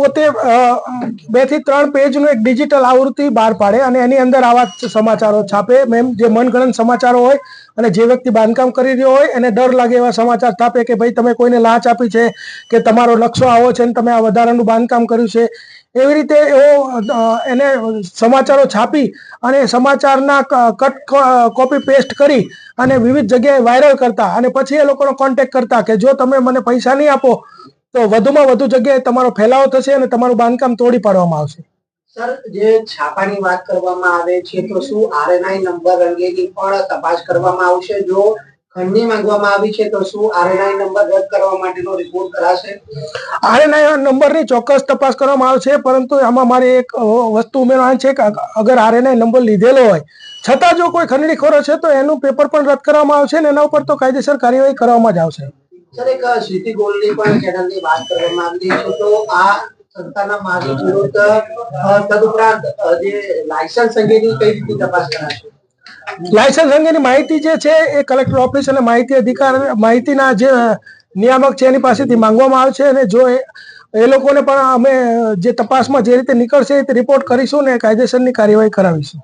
પોતે બે ત્રણ પેજનું એક ડિજિટલ આવૃત્તિ બહાર પાડે અને એની અંદર આવા સમાચારો છાપે. મેમ, જે મનગણન સમાચારો હોય અને જે વ્યક્તિ બાંધકામ કરી રહ્યો હોય, એને ડર લાગે એવા સમાચાર છાપે કે, ભાઈ, તમે કોઈને લાંચ આપી છે કે તમારો નકશો આવો છે અને તમે આ વધારાનું બાંધકામ કર્યું છે. એવી રીતે એવો એને સમાચારો છાપી અને સમાચારના કટ કોપી પેસ્ટ કરી અને વિવિધ જગ્યાએ વાયરલ કરતા અને પછી એ લોકોનો કોન્ટેક કરતા કે જો તમે મને પૈસા નહીં આપો, તો વધુમાં વધુ જગ્યાએ તમારો ફેલાવો થશે અને તમારું બાંધકામ તોડી પાડવામાં આવશે. સર, જે છાપાની વાત કરવામાં આવે છે, તો શું આરએનઆઈ નંબર અંગેની પણ તપાસ કરવામાં આવશે? જો ખંડની માંગવામાં આવી છે તો શું આરએનઆઈ નંબર રદ કરવા માટેનો રિપોર્ટ કરાશે? આરએનઆઈ નંબરની ચોક્કસ તપાસ કરવામાં આવશે પરંતુ આમાં મારે એક વસ્તુ ઉમેરવાની છે કે અગર આરએનઆઈ નંબર લીધેલો હોય છતાં જો કોઈ ખંડણીખોરો છે તો એનું પેપર પણ રદ કરવામાં આવશે અને એના ઉપર તો કાયદેસર કાર્યવાહી કરવામાં જ આવશે. સર એક સિટી ગોલ્ડની પણ ચેનલની વાત કરવામાં આવી છે તો આ સંસ્થાના માલિક વિરુદ્ધ તદુપરાંત જે લાયસન્સ અંગેની કઈ રીતે તપાસ કરાશે? લાયસન્સ અંગેની માહિતી જે છે એ કલેક્ટર ઓફિસ અને માહિતી અધિકાર માહિતીના જે નિયામક છે એની પાસેથી માંગવામાં આવશે અને જો એ એ લોકોને પણ અમે જે તપાસમાં જે રીતે નીકળશે એ રીતે રિપોર્ટ કરીશું ને કાયદેસરની કાર્યવાહી કરાવીશું.